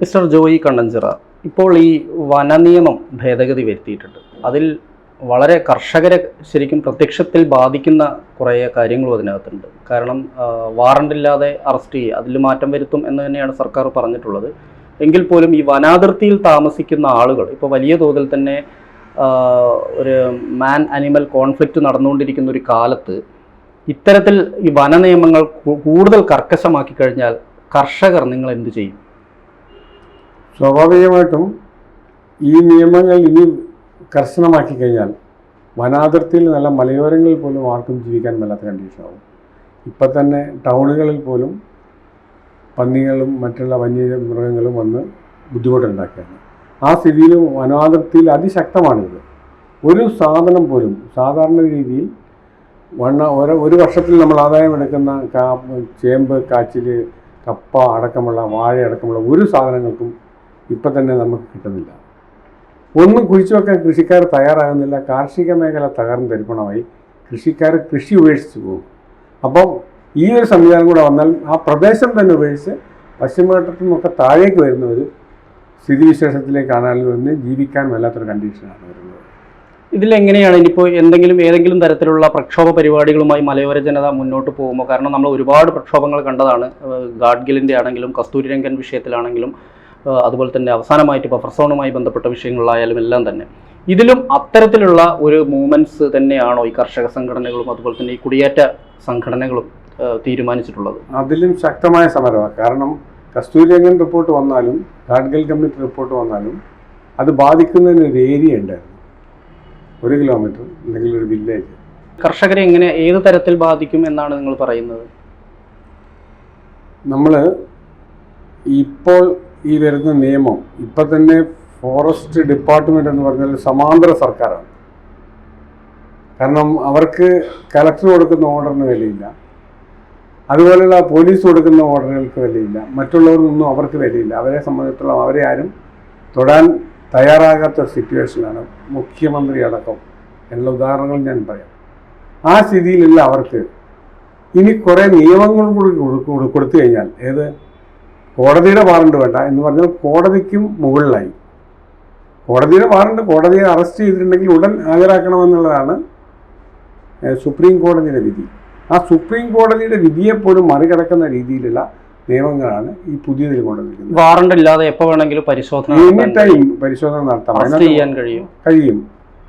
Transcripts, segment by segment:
Mister Joy Kannanchira ഇപ്പോൾ ഈ വനനിയമം ഭേദഗതി വരുത്തിയിട്ടുണ്ട്. അതിൽ വളരെ കർഷകരെ ശരിക്കും പ്രത്യക്ഷത്തിൽ ബാധിക്കുന്ന കുറേ കാര്യങ്ങളും അതിനകത്തുണ്ട്. കാരണം വാറണ്ടില്ലാതെ അറസ്റ്റ് ചെയ്യുക അതിൽ മാറ്റം വരുത്തും എന്ന് തന്നെയാണ് സർക്കാർ പറഞ്ഞിട്ടുള്ളത്. എങ്കിൽ പോലും ഈ വനാതിർത്തിയിൽ താമസിക്കുന്ന ആളുകൾ ഇപ്പോൾ വലിയ തോതിൽ തന്നെ ഒരു മാൻ അനിമൽ കോൺഫ്ലിക്റ്റ് നടന്നുകൊണ്ടിരിക്കുന്ന ഒരു കാലത്ത് ഇത്തരത്തിൽ ഈ വന നിയമങ്ങൾ കൂടുതൽ കർക്കശമാക്കി കഴിഞ്ഞാൽ കർഷകർ നിങ്ങൾ എന്ത് ചെയ്യും? സ്വാഭാവികമായിട്ടും ഈ നിയമങ്ങൾ ഇനി കർശനമാക്കി കഴിഞ്ഞാൽ വനാതിർത്തിയിൽ നല്ല മലയോരങ്ങളിൽ പോലും ആർക്കും ജീവിക്കാൻ മേലാത്ത കണ്ടീഷനാവും. ഇപ്പം തന്നെ ടൗണുകളിൽ പോലും പന്നികളും മറ്റുള്ള വന്യമൃഗങ്ങളും വന്ന് ബുദ്ധിമുട്ടുണ്ടാക്കുകയാണ്. ആ സ്ഥിതിയിൽ വനാതിർത്തിയിൽ അതിശക്തമാണിത്. ഒരു സാധനം പോലും സാധാരണ രീതിയിൽ വണ്ണ ഒരു ഒരു വർഷത്തിൽ നമ്മൾ ആദായം എടുക്കുന്ന കാ ചേമ്പ് കാച്ചിൽ കപ്പ അടക്കമുള്ള വാഴ അടക്കമുള്ള ഒരു സാധനങ്ങൾക്കും ഇപ്പം തന്നെ നമുക്ക് കിട്ടുന്നില്ല. ഒന്നും കുഴിച്ചു വെക്കാൻ കൃഷിക്കാർ തയ്യാറാകുന്നില്ല. കാർഷിക മേഖല തകർന്നു തരിപ്പണമായി കൃഷിക്കാർ കൃഷി ഉപേക്ഷിച്ചു പോകും. അപ്പം ഈ ഒരു സംവിധാനം കൂടെ വന്നാൽ ആ പ്രദേശം തന്നെ ഉപേക്ഷിച്ച് പശ്ചിമഘട്ടത്തിൽ നിന്നൊക്കെ താഴേക്ക് വരുന്ന ഒരു സ്ഥിതിവിശേഷത്തിലേക്കാണ് ആളുകൾ വന്ന് ജീവിക്കാൻ വല്ലാത്തൊരു കണ്ടീഷനാണ് വരുന്നത്. ഇതിലെങ്ങനെയാണ് ഇനിയിപ്പോൾ എന്തെങ്കിലും ഏതെങ്കിലും തരത്തിലുള്ള പ്രക്ഷോഭ പരിപാടികളുമായി മലയോര ജനത മുന്നോട്ട് പോകുമോ? കാരണം നമ്മൾ ഒരുപാട് പ്രക്ഷോഭങ്ങൾ കണ്ടതാണ്. ഗാഡ്ഗിലിന്റെ ആണെങ്കിലും കസ്തൂരിരംഗൻ വിഷയത്തിലാണെങ്കിലും അതുപോലെ തന്നെ അവസാനമായിട്ട് ഇപ്പോൾ ബന്ധപ്പെട്ട വിഷയങ്ങളായാലും എല്ലാം തന്നെ. ഇതിലും അത്തരത്തിലുള്ള ഒരു മൂവ്മെന്റ്സ് തന്നെയാണോ ഈ കർഷക സംഘടനകളും അതുപോലെ തന്നെ ഈ കുടിയേറ്റ സംഘടനകളും തീരുമാനിച്ചിട്ടുള്ളത്? അതിലും ശക്തമായ സമരമാണ്. കാരണം കസ്തൂരിരംഗൻ റിപ്പോർട്ട് വന്നാലും ഗാഡ്ഗിൽ കമ്മിറ്റി റിപ്പോർട്ട് വന്നാലും അത് ബാധിക്കുന്നതിന് ഒരു ഏരിയ ഉണ്ടായിരുന്നു. ഒരു കിലോമീറ്റർ അല്ലെങ്കിൽ ഒരു വില്ലേജ് കർഷകരെ എങ്ങനെ ഏത് തരത്തിൽ ബാധിക്കും എന്നാണ് നിങ്ങൾ പറയുന്നത്? നമ്മൾ ഇപ്പോൾ ഈ വരുന്ന നിയമം ഇപ്പം തന്നെ ഫോറസ്റ്റ് ഡിപ്പാർട്ട്മെന്റ് എന്ന് പറഞ്ഞാൽ സമാന്തര സർക്കാരാണ്. കാരണം അവർക്ക് കലക്ടർ കൊടുക്കുന്ന ഓർഡറിന് വിലയില്ല. അതുപോലെയുള്ള പോലീസ് കൊടുക്കുന്ന ഓർഡറുകൾക്ക് വിലയില്ല. മറ്റുള്ളവർക്കൊന്നും അവർക്ക് വിലയില്ല. അവരെ സംബന്ധിച്ചിടത്തോളം അവരെ ആരും തൊടാൻ തയ്യാറാകാത്ത ഒരു സിറ്റുവേഷനിലാണ് മുഖ്യമന്ത്രി അടക്കം. എന്നുള്ള ഉദാഹരണങ്ങൾ ഞാൻ പറയാം. ആ സ്ഥിതിയിലുള്ള അവർക്ക് ഇനി കുറേ നിയമങ്ങൾ കൂടി കൊടു- കൊടു- കൊടുത്തു കഴിഞ്ഞാൽ ഏത്? കോടതിയുടെ വാറണ്ട് വേണ്ട എന്ന് പറഞ്ഞാൽ കോടതിക്കും മുകളിലായി. കോടതിയുടെ വാറണ്ട് കോടതിയെ അറസ്റ്റ് ചെയ്തിട്ടുണ്ടെങ്കിൽ ഉടൻ ഹാജരാക്കണമെന്നുള്ളതാണ് സുപ്രീം കോടതിയുടെ വിധി. ആ സുപ്രീം കോടതിയുടെ വിധിയെപ്പോലും മറികടക്കുന്ന രീതിയിലുള്ള നിയമങ്ങളാണ് ഈ പുതിയതിൽ കൊണ്ടുവന്നിരിക്കുന്നത്. വാറണ്ട് ഇല്ലാതെ എപ്പോൾ വേണമെങ്കിലും പരിശോധന എനി ടൈം പരിശോധന നടത്താം. ചെയ്യാൻ കഴിയും. കഴിയും.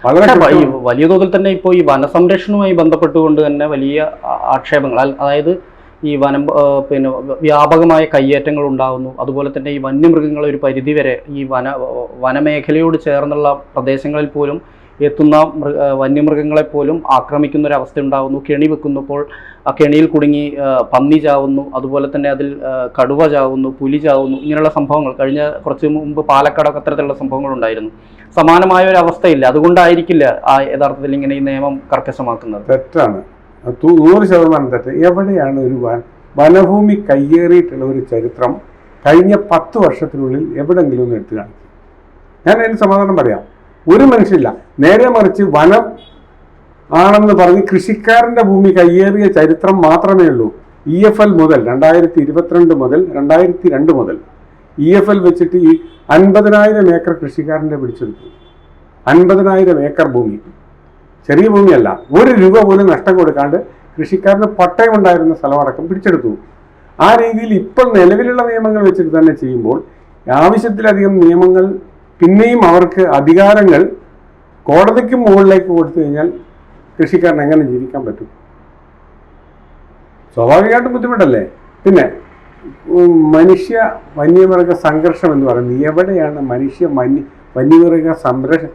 വളരെ വലിയ തോതിൽ തന്നെ ഇപ്പോൾ ഈ വനസംരക്ഷണവുമായി ബന്ധപ്പെട്ടുകൊണ്ട് തന്നെ വലിയ ആക്ഷേപങ്ങൾ. അതായത് ഈ വനം പിന്നെ വ്യാപകമായ കയ്യേറ്റങ്ങൾ ഉണ്ടാകുന്നു അതുപോലെ തന്നെ ഈ വന്യമൃഗങ്ങൾ ഒരു പരിധിവരെ ഈ വന വനമേഖലയോട് ചേർന്നുള്ള പ്രദേശങ്ങളിൽ പോലും എത്തുന്ന വന്യമൃഗങ്ങളെ പോലും ആക്രമിക്കുന്ന ഒരു അവസ്ഥ ഉണ്ടാകുന്നു കെണി വെക്കുന്നപ്പോൾ ആ കെണിയിൽ കുടുങ്ങി പന്നി ചാവുന്നു. അതുപോലെ തന്നെ അതിൽ കടുവ ചാവുന്നു പുലി ചാവുന്നു. ഇങ്ങനെയുള്ള സംഭവങ്ങൾ കഴിഞ്ഞ കുറച്ച് മുമ്പ് പാലക്കാടൊക്കെ അത്തരത്തിലുള്ള സംഭവങ്ങൾ ഉണ്ടായിരുന്നു. സമാനമായ ഒരു അവസ്ഥയില്ല. അതുകൊണ്ടായിരിക്കില്ല ആ യഥാർത്ഥത്തിൽ ഇങ്ങനെ ഈ നിയമം കർക്കശമാക്കുന്നത്. തെറ്റാണ്. നൂറ് ശതമാനം തെറ്റ്. എവിടെയാണ് ഒരു വന- വനഭൂമി കയ്യേറിയിട്ടുള്ള ഒരു ചരിത്രം കഴിഞ്ഞ പത്ത് വർഷത്തിനുള്ളിൽ എവിടെങ്കിലും ഒന്ന് എടുത്തു കാണിക്കും. ഞാൻ അതിന് സമാധാനം പറയാം. ഒരു മനുഷ്യരില്ല നേരെ മറിച്ച് വനം ആണെന്ന് പറഞ്ഞ് കൃഷിക്കാരന്റെ ഭൂമി കയ്യേറിയ ചരിത്രം മാത്രമേ ഉള്ളൂ. ഇ എഫ് എൽ മുതൽ രണ്ടായിരത്തി ഇരുപത്തിരണ്ട് മുതൽ രണ്ടായിരത്തി രണ്ട് മുതൽ ഇ എഫ് എൽ വെച്ചിട്ട് ഈ അൻപതിനായിരം ഏക്കർ കൃഷിക്കാരന്റെ പിടിച്ചെടുത്തു. അൻപതിനായിരം ഏക്കർ ഭൂമി. ചെറിയ ഭൂമിയല്ല. ഒരു രൂപ പോലും നഷ്ടം കൊടുക്കാണ്ട് കൃഷിക്കാരന് പട്ടയം ഉണ്ടായിരുന്ന സ്ഥലമടക്കം പിടിച്ചെടുത്തു. ആ രീതിയിൽ ഇപ്പോൾ നിലവിലുള്ള നിയമങ്ങൾ വെച്ചിട്ട് തന്നെ ചെയ്യുമ്പോൾ ആവശ്യത്തിലധികം നിയമങ്ങൾ പിന്നെയും അവർക്ക് അധികാരങ്ങൾ കോടതിക്ക് മുകളിലേക്ക് കൊടുത്തു കഴിഞ്ഞാൽ കൃഷിക്കാരൻ എങ്ങനെ ജീവിക്കാൻ പറ്റും? സ്വാഭാവികമായിട്ടും ബുദ്ധിമുട്ടല്ലേ? പിന്നെ മനുഷ്യ വന്യമൃഗ സംഘർഷം എന്ന് പറയുന്നത് എവിടെയാണ് മനുഷ്യ വന്യ വന്യമൃഗ സംരക്ഷ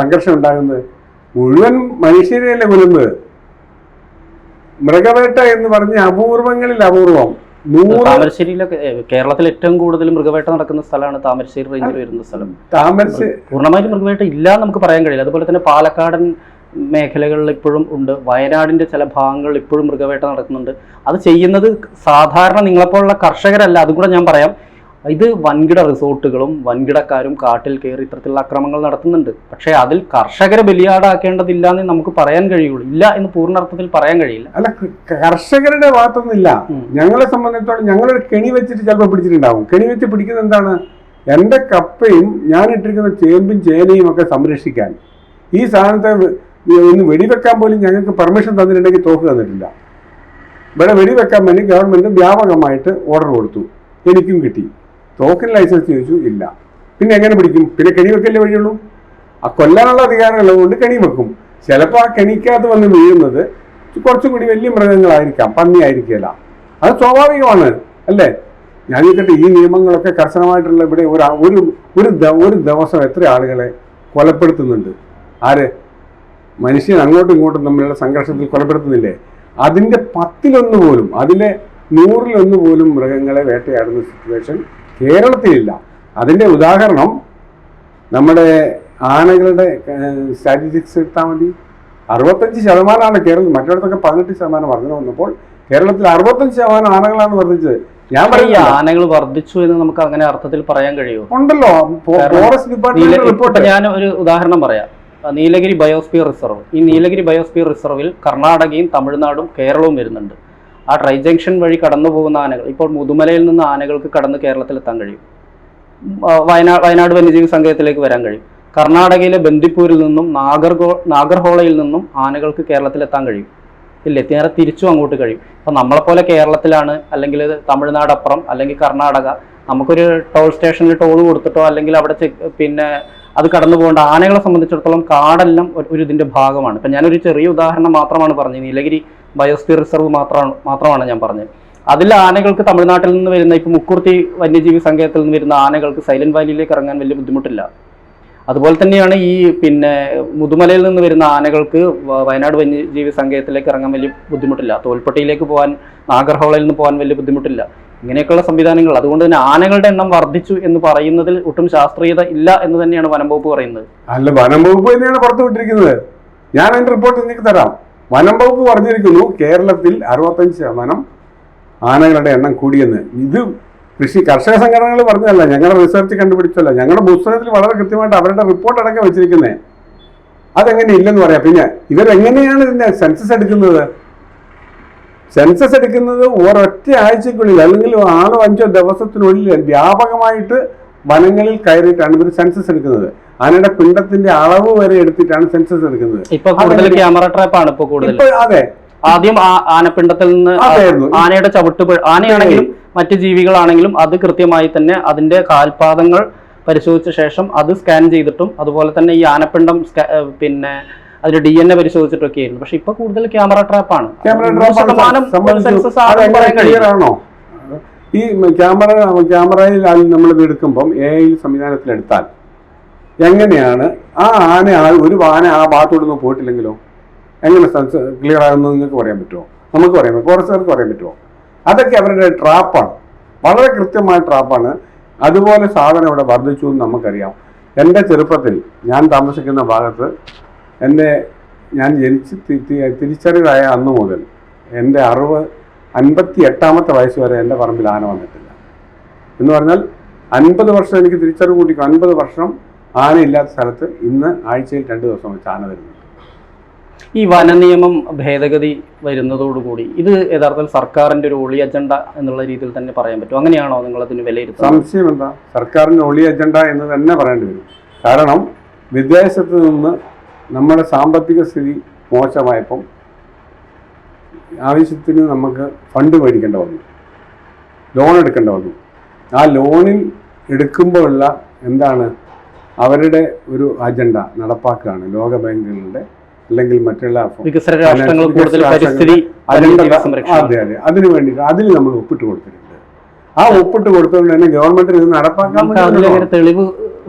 സംഘർഷം ഉണ്ടാകുന്നത്? മുഴുവൻ മനുഷ്യരെയല്ലേ കൊല്ലുന്നത് മൃഗവേട്ട എന്ന് പറഞ്ഞ അപൂർവങ്ങളിൽ അപൂർവം. താമരശ്ശേരിയിലൊക്കെ കേരളത്തിൽ ഏറ്റവും കൂടുതൽ മൃഗവേട്ട നടക്കുന്ന സ്ഥലമാണ് താമരശ്ശേരി റേഞ്ചിൽ വരുന്ന സ്ഥലം. താമരശ്ശേരി പൂർണമായിട്ട് മൃഗവേട്ട ഇല്ല നമുക്ക് പറയാൻ കഴിയില്ല. അതുപോലെ തന്നെ പാലക്കാടൻ മേഖലകളിൽ ഇപ്പോഴും ഉണ്ട്. വയനാടിന്റെ ചില ഭാഗങ്ങളിൽ ഇപ്പോഴും മൃഗവേട്ട നടക്കുന്നുണ്ട്. അത് ചെയ്യുന്നത് സാധാരണ നിങ്ങളെപ്പോലുള്ള കർഷകരല്ല. അതും കൂടെ ഞാൻ പറയാം. ഇത് വൻകിട റിസോർട്ടുകളും വൻകിടക്കാരും കാട്ടിൽ കയറി ഇത്തരത്തിലുള്ള അക്രമങ്ങൾ നടത്തുന്നുണ്ട്. പക്ഷേ അതിൽ കർഷകരെ ബലിയാടാക്കേണ്ടതില്ല എന്ന് നമുക്ക് പറയാൻ കഴിയുള്ളൂ. ഇല്ല എന്ന് പൂർണർത്ഥത്തിൽ പറയാൻ കഴിയില്ല. അല്ല കർഷകരുടെ ഭാഗത്തൊന്നുമില്ല. ഞങ്ങളെ സംബന്ധിച്ചിടത്തോളം ഞങ്ങളൊരു കെണി വെച്ചിട്ട് ചിലപ്പോൾ പിടിച്ചിട്ടുണ്ടാവും. കെണി വെച്ച് പിടിക്കുന്നത് എന്താണ്? എന്റെ കപ്പയും ഞാൻ ഇട്ടിരിക്കുന്ന ചേമ്പും ചേനയും ഒക്കെ സംരക്ഷിക്കാൻ. ഈ സാധനത്തെ ഒന്ന് വെടിവെക്കാൻ പോലും ഞങ്ങൾക്ക് പെർമിഷൻ തന്നിട്ടുണ്ടെങ്കിൽ തോക്ക് തന്നിട്ടില്ല. ഇവിടെ വെടിവെക്കാൻ വേണ്ടി ഗവൺമെന്റ് വ്യാപകമായിട്ട് ഓർഡർ കൊടുത്തു. എനിക്കും കിട്ടി. തോക്കിന് ലൈസൻസ് ചോദിച്ചു ഇല്ല. പിന്നെ എങ്ങനെ പിടിക്കും? പിന്നെ കെണി വെക്കല്ലേ വഴിയുള്ളൂ? ആ കൊല്ലാനുള്ള അധികാരമുള്ളത് കൊണ്ട് കെണി വെക്കും. ചിലപ്പോൾ ആ കെണിക്കകത്ത് വന്ന് വീഴുന്നത് കുറച്ചും കൂടി വലിയ മൃഗങ്ങളായിരിക്കാം പന്നി ആയിരിക്കില്ല അത് സ്വാഭാവികമാണ് അല്ലേ? ഞാൻ ചോദിക്കട്ടെ ഈ നിയമങ്ങളൊക്കെ കർശനമായിട്ടുള്ള ഇവിടെ ഒരു ഒരു ഒരു ദിവസം എത്ര ആളുകളെ കൊലപ്പെടുത്തുന്നുണ്ട്? ആര്? മനുഷ്യൻ അങ്ങോട്ടും ഇങ്ങോട്ടും തമ്മിലുള്ള സംഘർഷത്തിൽ കൊലപ്പെടുത്തുന്നില്ലേ? അതിന്റെ പത്തിലൊന്ന് പോലും അതിലെ നൂറിലൊന്ന് പോലും മൃഗങ്ങളെ വേട്ടയാടുന്ന സിറ്റുവേഷൻ കേരളത്തിലില്ല. അതിന്റെ ഉദാഹരണം നമ്മുടെ ആനകളുടെ സ്റ്റാറ്റിസ്റ്റിക്സ് എടുത്താൽ മതി. അറുപത്തഞ്ച് ശതമാനമാണ് കേരളത്തിൽ. മറ്റിടത്തൊക്കെ പതിനെട്ട് ശതമാനം വർധന വന്നപ്പോൾ കേരളത്തിൽ അറുപത്തഞ്ച് ശതമാനം ആനകളാണ് വർദ്ധിച്ചത് ഞാൻ ഈ ആനകൾ വർദ്ധിച്ചു എന്ന് നമുക്ക് അങ്ങനെ അർത്ഥത്തിൽ പറയാൻ കഴിയുമോ? ഉണ്ടല്ലോ. ഫോറസ്റ്റ് ഡിപ്പാർട്ട്മെന്റ് റിപ്പോർട്ട് ഞാൻ ഒരു ഉദാഹരണം പറയാം. Nilgiri biosphere reserve. ഈ നീലഗിരി ബയോസ്ഫിയർ റിസർവിൽ കർണാടകയും തമിഴ്നാടും കേരളവും വരുന്നുണ്ട്. ആ ട്രൈ ജംഗ്ഷൻ വഴി കടന്നു പോകുന്ന ആനകൾ ഇപ്പോൾ മുതുമലയിൽ നിന്ന് ആനകൾക്ക് കടന്ന് കേരളത്തിലെത്താൻ കഴിയും. വയനാട് വയനാട് വന്യജീവി സങ്കേതത്തിലേക്ക് വരാൻ കഴിയും. കർണാടകയിലെ ബന്ദിപ്പൂരിൽ നിന്നും നാഗർഗോ നാഗർഹോളയിൽ നിന്നും ആനകൾക്ക് കേരളത്തിലെത്താൻ കഴിയും. ഇല്ലേ നേരെ തിരിച്ചും അങ്ങോട്ട് കഴിയും. അപ്പം നമ്മളെപ്പോലെ കേരളത്തിലാണ് അല്ലെങ്കിൽ തമിഴ്നാട് അപ്പുറം അല്ലെങ്കിൽ കർണാടക നമുക്കൊരു ടോൾ സ്റ്റേഷനിൽ ടോൾ കൊടുത്തിട്ടോ അല്ലെങ്കിൽ അവിടെ പിന്നെ അത് കടന്നു പോകേണ്ട ആനകളെ സംബന്ധിച്ചിടത്തോളം കാടെല്ലാം ഒരു ഇതിന്റെ ഭാഗമാണ്. ഇപ്പം ഞാനൊരു ചെറിയ ഉദാഹരണം മാത്രമാണ് പറഞ്ഞത്. നീലഗിരി ബയോസ്ഫിയർ റിസർവ് മാത്രമാണ് മാത്രമാണ് ഞാൻ പറഞ്ഞത്. അതിൽ ആനകൾക്ക് തമിഴ്നാട്ടിൽ നിന്ന് വരുന്ന ഇപ്പം മുക്കുർത്തി വന്യജീവി സങ്കേതത്തിൽ നിന്ന് വരുന്ന ആനകൾക്ക് സൈലന്റ് വാലിയിലേക്ക് ഇറങ്ങാൻ വലിയ ബുദ്ധിമുട്ടില്ല. അതുപോലെ തന്നെയാണ് ഈ പിന്നെ മുതുമലയിൽ നിന്ന് വരുന്ന ആനകൾക്ക് വയനാട് വന്യജീവി സങ്കേതത്തിലേക്ക് ഇറങ്ങാൻ വലിയ ബുദ്ധിമുട്ടില്ല. തോൽപ്പട്ടിയിലേക്ക് പോകാൻ നാഗർഹോളയിൽ നിന്ന് പോകാൻ വലിയ ബുദ്ധിമുട്ടില്ല. ഇങ്ങനെയൊക്കെയുള്ള സംവിധാനങ്ങൾ. അതുകൊണ്ട് തന്നെ ആനകളുടെ എണ്ണം വർദ്ധിച്ചു എന്ന് പറയുന്നതിൽ ഒട്ടും ശാസ്ത്രീയത ഇല്ല എന്ന് തന്നെയാണ് വനം വകുപ്പ് പറയുന്നത്. അല്ല വനം വകുപ്പ് തന്നെയാണ് പുറത്തു വിട്ടിരിക്കുന്നത്. ഞാൻ അതിന്റെ റിപ്പോർട്ട് നിങ്ങൾക്ക് തരാം. വനം വകുപ്പ് പറഞ്ഞിരിക്കുന്നു കേരളത്തിൽ അറുപത്തഞ്ച് ശതമാനം ആനകളുടെ എണ്ണം കൂടിയെന്ന്. ഇത് കൃഷി കർഷക സംഘടനകൾ പറഞ്ഞതല്ല. ഞങ്ങളുടെ റിസർച്ച് കണ്ടുപിടിച്ചല്ല ഞങ്ങളുടെ പുസ്തകത്തിൽ വളരെ കൃത്യമായിട്ട് അവരുടെ റിപ്പോർട്ട് അടക്കം വെച്ചിരിക്കുന്നത്. അതെങ്ങനെ ഇല്ലെന്ന് പറയാം. പിന്നെ ഇവരെങ്ങനെയാണ് ഇതിന്റെ സെൻസസ് എടുക്കുന്നത്? സെൻസസ് എടുക്കുന്നത് ഒരൊറ്റ ആഴ്ചക്കുള്ളിൽ അല്ലെങ്കിൽ ആറോ അഞ്ചോ ദിവസത്തിനുള്ളിൽ വ്യാപകമായിട്ട് വനങ്ങളിൽ കയറിയിട്ടാണ് ഇവർ സെൻസസ് എടുക്കുന്നത്. ആനയുടെ പിണ്ടത്തിന്റെ അളവ് വരെ എടുത്തിട്ടാണ് സെൻസസ് എടുക്കുന്നത്. ഇപ്പൊ കൂടുതൽ? ക്യാമറ ട്രാപ്പാണ് ഇപ്പൊ കൂടുതൽ. അതെ. ആദ്യം ആനപ്പിണ്ടത്തിൽ നിന്ന് ആനയുടെ ചവിട്ട് ആനയാണെങ്കിലും മറ്റു ജീവികളാണെങ്കിലും അത് കൃത്യമായി തന്നെ അതിന്റെ കാൽപാദങ്ങൾ പരിശോധിച്ച ശേഷം അത് സ്കാൻ ചെയ്തിട്ടും അതുപോലെ തന്നെ ഈ ആനപ്പിണ്ടം പിന്നെ അതിന്റെ ഡി എൻ എ പരിശോധിച്ചിട്ടൊക്കെ ആയിരുന്നു പക്ഷെ ഇപ്പൊ കൂടുതൽ ക്യാമറ ട്രാപ്പാണ്. ശതമാനം ഈ ക്യാമറ ക്യാമറയിൽ നമ്മൾ എടുക്കുമ്പം എ ഐ സംവിധാനത്തിലെടുത്താൽ എങ്ങനെയാണ് ആ ആന ആ ഒരു ആന ആ ഭാഗത്തോടൊന്നും പോയിട്ടില്ലെങ്കിലോ? എങ്ങനെ ക്ലിയർ ആകുന്നത് നിങ്ങൾക്ക് പറയാൻ പറ്റുമോ? നമുക്ക് പറയാൻ പറ്റും ഫോറസ്റ്റുകാർക്ക് പറയാൻ പറ്റുമോ? അതൊക്കെ അവരുടെ ട്രാപ്പാണ്. വളരെ കൃത്യമായ ട്രാപ്പാണ്. അതുപോലെ സാധനം ഇവിടെ വർദ്ധിച്ചു എന്ന് നമുക്കറിയാം. എന്റെ ചെറുപ്പത്തിൽ ഞാൻ താമസിക്കുന്ന ഭാഗത്ത് എന്റെ ഞാൻ ജനിച്ച് തിരിച്ചറിവായ അന്ന് മുതൽ എന്റെ അറിവ് അൻപത്തി എട്ടാമത്തെ വയസ്സ് വരെ എന്റെ പറമ്പിൽ ആന വന്നിട്ടില്ല. എന്ന് പറഞ്ഞാൽ അൻപത് വർഷം എനിക്ക് തിരിച്ചറിവ് കൂട്ടിക്കും അൻപത് വർഷം ആനയില്ലാത്ത സ്ഥലത്ത് ഇന്ന് ആഴ്ചയിൽ രണ്ട് ദിവസം വെച്ച് ആന വരുന്നുണ്ട്. ഈ വനനിയമം ഭേദഗതി വരുന്നതോടുകൂടി ഇത് യഥാർത്ഥത്തിൽ സർക്കാരിന്റെ ഒരു ഒളി അജണ്ട എന്നുള്ള രീതിയിൽ തന്നെ പറയാൻ പറ്റും അങ്ങനെയാണോ നിങ്ങൾ അതിന് വിലയിരുത്തുന്നത്? സംശയം എന്താ? സർക്കാരിന്റെ ഒളി അജണ്ട എന്ന് തന്നെ പറയേണ്ടി വരും. കാരണം വിദേശത്ത് നിന്ന് നമ്മുടെ സാമ്പത്തിക സ്ഥിതി മോശമായപ്പം ആവശ്യത്തിന് നമുക്ക് ഫണ്ട് മേടിക്കേണ്ട വന്നു. ലോൺ എടുക്കേണ്ട വന്നു. ആ ലോണിൽ എടുക്കുമ്പോഴുള്ള എന്താണ്? അവരുടെ ഒരു അജണ്ട നടപ്പാക്കുകയാണ് ലോക ബാങ്കുകളുടെ അല്ലെങ്കിൽ മറ്റുള്ള അതെ അതെ. അതിന് വേണ്ടിയിട്ട് അതിൽ നമ്മൾ ഒപ്പിട്ട് കൊടുത്തിട്ടുണ്ട്. ആ ഒപ്പിട്ട് കൊടുത്തുകൊണ്ട് തന്നെ ഗവൺമെന്റിന് ഇത് നടപ്പാക്കാൻ തെളിവ്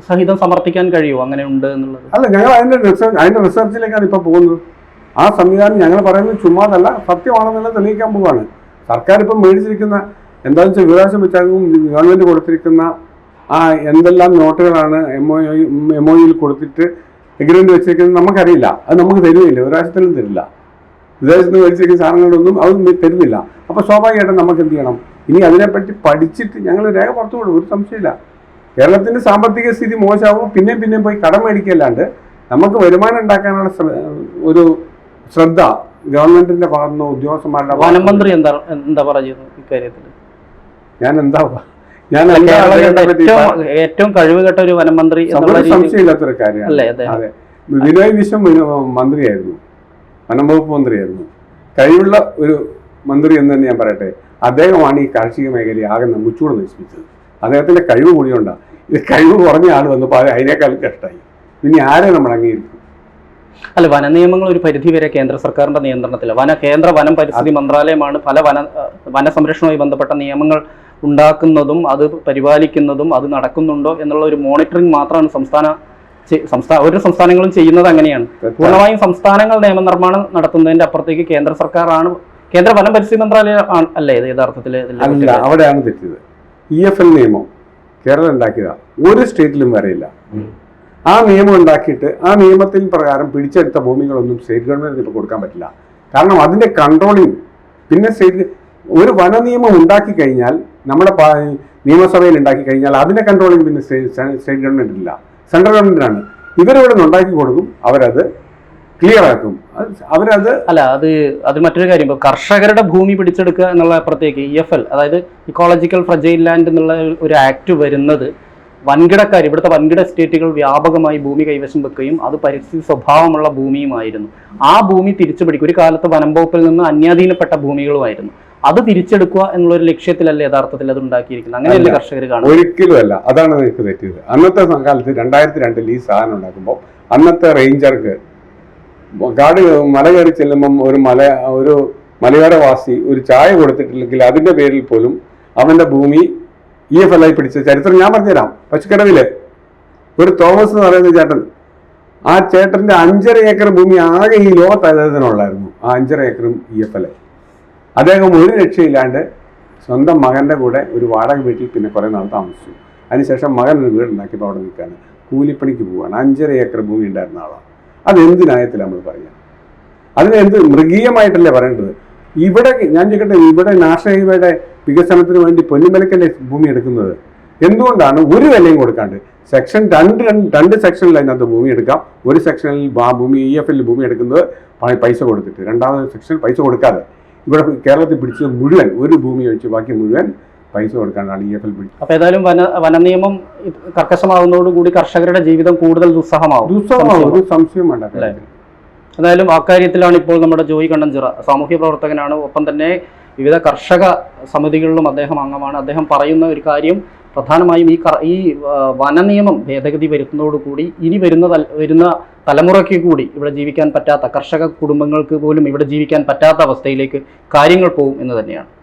സഹിതം സമർപ്പിക്കാൻ കഴിയുമോ? അങ്ങനെ ഉണ്ട് എന്നുള്ളത്. അല്ല ഞങ്ങൾ അതിന്റെ റിസർച്ച് അതിന്റെ റിസർച്ചിലേക്കാണ് ഇപ്പൊ പോകുന്നത്. ആ സംവിധാനം ഞങ്ങൾ പറയുന്നത് ചുമ്മാതല്ല സത്യമാണെന്നല്ല തെളിയിക്കാൻ പോവാണ്. സർക്കാർ ഇപ്പം മേടിച്ചിരിക്കുന്ന എന്താണെന്ന് വെച്ചാൽ വിവരാശം വെച്ചാലും ഗവൺമെന്റ് കൊടുത്തിരിക്കുന്ന ആ എന്തെല്ലാം നോട്ടുകളാണ് എം ഒ എം ഒ കൊടുത്തിട്ട് എഗ്രിമെന്റ് വെച്ചിരിക്കുന്നത് നമുക്കറിയില്ല. അത് നമുക്ക് തരുന്നില്ല വിവരാശത്തിലും തരില്ല. വിദേശത്ത് മേടിച്ചിരിക്കുന്ന സാധനങ്ങളൊന്നും അത് തരുന്നില്ല. അപ്പോൾ സ്വാഭാവികമായിട്ടും നമുക്ക് എന്ത് ചെയ്യണം? ഇനി അതിനെപ്പറ്റി പഠിച്ചിട്ട് ഞങ്ങൾ രേഖ പുറത്തു വിടും ഒരു സംശയമില്ല കേരളത്തിന്റെ സാമ്പത്തിക സ്ഥിതി മോശമാവും പിന്നെയും പിന്നെയും പോയി കടം മേടിക്കല്ലാണ്ട് നമുക്ക് വരുമാനം ഉണ്ടാക്കാനുള്ള ഒരു ശ്രദ്ധ ഗവൺമെന്റിന്റെ ഭാഗത്തുനിന്ന് ഉദ്യോഗസ്ഥന്മാരുടെ വനം മന്ത്രി എന്താ എന്താ പറയുന്നത് ഇക്കാര്യത്തിൽ ഞാൻ എന്താ ഞാൻ ഏറ്റവും കഴിവുകെട്ട ഒരു വനമന്ത്രി സംശയമില്ലാത്തൊരു കാര്യമാണ്. അതെ. വിനോയ് വിശ്വം മന്ത്രിയായിരുന്നു. വനംവകുപ്പ് മന്ത്രിയായിരുന്നു. കഴിവുള്ള ഒരു മന്ത്രി എന്ന് തന്നെ ഞാൻ പറയട്ടെ. അദ്ദേഹമാണ് ഈ കാർഷിക മേഖലയെ ആകെ മുച്ചൂടെ നശിപ്പിച്ചത്. അദ്ദേഹത്തിന്റെ കഴിവ് കൂടിയുണ്ടാണ് ഇത് കഴിവ് കുറഞ്ഞ ആൾ വന്നപ്പോൾ അത് അതിനേക്കാൾ കഷ്ടമായി ഇനി ആരെ നമ്മൾ അംഗീകരിക്കും? അല്ല വന നിയമങ്ങൾ ഒരു പരിധി വരെ കേന്ദ്ര സർക്കാരിന്റെ നിയന്ത്രണത്തില്ല വന കേന്ദ്ര വനം പരിസ്ഥിതി മന്ത്രാലയമാണ് പല വന വന സംരക്ഷണവുമായി ബന്ധപ്പെട്ട നിയമങ്ങൾ ഉണ്ടാക്കുന്നതും അത് പരിപാലിക്കുന്നതും അത് നടക്കുന്നുണ്ടോ എന്നുള്ള ഒരു മോണിറ്ററിംഗ് മാത്രമാണ് സംസ്ഥാന സംസ്ഥാന ഓരോ സംസ്ഥാനങ്ങളും ചെയ്യുന്നത് അങ്ങനെയാണ്. പൂർണമായും സംസ്ഥാനങ്ങൾ നിയമനിർമ്മാണം നടത്തുന്നതിന്റെ അപ്പുറത്തേക്ക് കേന്ദ്ര സർക്കാരാണ് കേന്ദ്ര വനം പരിസ്ഥിതി മന്ത്രാലയം അല്ലേ ഇത് യഥാർത്ഥത്തിൽ അവിടെയാണ് തെറ്റിയത്. ഇ എഫ് എൽ നിയമം കേരളം ഉണ്ടാക്കിയതാ. ഒരു സ്റ്റേറ്റിലും വരെയില്ല. ആ നിയമം ഉണ്ടാക്കിയിട്ട് ആ നിയമത്തിൽ പ്രകാരം പിടിച്ചെടുത്ത ഭൂമികളൊന്നും സ്റ്റേറ്റ് ഗവൺമെന്റിന് ഇപ്പോൾ കൊടുക്കാൻ പറ്റില്ല. കാരണം അതിന്റെ കൺട്രോളിങ് പിന്നെ സ്റ്റേറ്റ് ഒരു വന നിയമം ഉണ്ടാക്കി കഴിഞ്ഞാൽ നമ്മുടെ നിയമസഭയിൽ ഉണ്ടാക്കി കഴിഞ്ഞാൽ അതിന്റെ കൺട്രോളിങ് പിന്നെ സ്റ്റേറ്റ് ഗവൺമെന്റ് ഇല്ല. സെൻട്രൽ ഗവൺമെന്റിനാണ് ഇവരിവിടെ നിന്ന് ഉണ്ടാക്കി കൊടുക്കും. അവരത് ക്ലിയർ ആക്കും. അവരത് അല്ല അത് അത് മറ്റൊരു കാര്യം. ഇപ്പോൾ കർഷകരുടെ ഭൂമി പിടിച്ചെടുക്കുക എന്നുള്ള അപ്പുറത്തേക്ക് ഇ എഫ് എൽ അതായത് ഇക്കോളജിക്കൽ ഫ്രജൈൽ ലാൻഡ് എന്നുള്ള ഒരു ആക്ട് വരുന്നത് വൻകിടക്കാർ ഇവിടുത്തെ വൻകിട സ്റ്റേറ്റുകൾ വ്യാപകമായി ഭൂമി കൈവശം വെക്കുകയും അത് പരിസ്ഥിതി സ്വഭാവമുള്ള ഭൂമിയുമായിരുന്നു. ആ ഭൂമി തിരിച്ചു പിടിക്കും ഒരു കാലത്ത് വനംവകുപ്പിൽ നിന്ന് അന്യാധീനപ്പെട്ട ഭൂമികളുമായിരുന്നു. അത് തിരിച്ചെടുക്കുക എന്നുള്ള ലക്ഷ്യത്തിലല്ല ലക്ഷ്യത്തിലല്ലേ യഥാർത്ഥത്തിൽ അത് ഉണ്ടാക്കിയിരിക്കുന്നത്? അങ്ങനെയല്ലേ കർഷകർ കാണുന്നത്? ഒരിക്കലും അല്ല അതാണ് നിങ്ങൾക്ക് തെറ്റിയത്. അന്നത്തെ കാലത്ത് രണ്ടായിരത്തി രണ്ടിൽ ഈ സാധനം ഉണ്ടാക്കുമ്പോൾ അന്നത്തെ റേഞ്ചർക്ക് കാട് മല കയറി ചെല്ലുമ്പം ഒരു മല ഒരു മലയോരവാസി ഒരു ചായ കൊടുത്തിട്ടില്ലെങ്കിൽ അതിന്റെ പേരിൽ പോലും അവന്റെ ഭൂമി ഇ എഫ് എൽ ആയി പിടിച്ച ചരിത്രം ഞാൻ പറഞ്ഞുതരാം. പശുക്കടവിൽ ഒരു തോമസ് എന്ന് പറയുന്ന ചേട്ടൻ ആ ചേട്ടന്റെ അഞ്ചര ഏക്കർ ഭൂമി ആകെ ഈ ലോകത്ത് അദ്ദേഹത്തിനുള്ളായിരുന്നു ആ അഞ്ചര ഏക്കറും ഇ എഫ് എൽ അദ്ദേഹം ഒരു രക്ഷയില്ലാണ്ട് സ്വന്തം മകന്റെ കൂടെ ഒരു വാടക വീട്ടിൽ പിന്നെ കുറേ നാൾ താമസിച്ചു. അതിനുശേഷം മകൻ ഒരു വീടുണ്ടാക്കിയപ്പോൾ അവിടെ നിൽക്കുകയാണ്. കൂലിപ്പണിക്ക് പോവുകയാണ്. അഞ്ചര ഏക്കർ ഭൂമി ഉണ്ടായിരുന്ന ആളാണ്. അത് എന്ത് ന്യായത്തിലാണ് നമ്മൾ പറയാം അതിന് എന്ത് മൃഗീയമായിട്ടല്ലേ പറയേണ്ടത്? ഇവിടെ ഞാൻ ചോദിക്കട്ടെ ഇവിടെ നാഷണൽ ഹൈവേയുടെ വികസനത്തിന് വേണ്ടി പൊന്നുമലക്കല്ലേ ഭൂമി എടുക്കുന്നത്? എന്തുകൊണ്ടാണ് ഒരു വിലയും കൊടുക്കാണ്ട് സെക്ഷൻ രണ്ട് രണ്ട് സെക്ഷനിൽ അതിനകത്ത് ഭൂമി എടുക്കാം ഒരു സെക്ഷനിൽ ഭൂമി ഇ എഫ് എല്ലിൽ ഭൂമി എടുക്കുന്നത് പൈസ കൊടുത്തിട്ട്. രണ്ടാമത്തെ സെക്ഷൻ പൈസ കൊടുക്കാതെ. ഇവിടെ കേരളത്തിൽ പിടിച്ചത് മുഴുവൻ ഒരു ഭൂമി വെച്ച് ബാക്കി മുഴുവൻ പൈസ കൊടുക്കാനാണ് ഇ എഫ് എൽ പിടിച്ചത്. അപ്പൊ ഏതായാലും വന വന നിയമം കർക്കശമാകുന്നതോടുകൂടി കർഷകരുടെ ജീവിതം കൂടുതൽ ദുസ്സഹമാവും. ദുസ്സഹമാവും. ഒരു സംശയം വേണ്ട എന്തായാലും എന്തായാലും അക്കാര്യത്തിലാണ് ഇപ്പോൾ നമ്മുടെ ജോയി കണ്ണഞ്ചിറ സാമൂഹ്യ പ്രവർത്തകനാണ്. ഒപ്പം തന്നെ വിവിധ കർഷക സമിതികളിലും അദ്ദേഹം അംഗമാണ്. അദ്ദേഹം പറയുന്ന ഒരു കാര്യം പ്രധാനമായും ഈ കർ- ഈ ആ, വനനിയമം ഭേദഗതി വരുത്തുന്നതോടുകൂടി ഇനി വരുന്ന തല- വരുന്ന തലമുറയ്ക്ക് കൂടി ഇവിടെ ജീവിക്കാൻ പറ്റാത്ത കർഷക കുടുംബങ്ങൾക്ക് പോലും ഇവിടെ ജീവിക്കാൻ പറ്റാത്ത അവസ്ഥയിലേക്ക് കാര്യങ്ങൾ പോകും എന്ന് തന്നെയാണ്.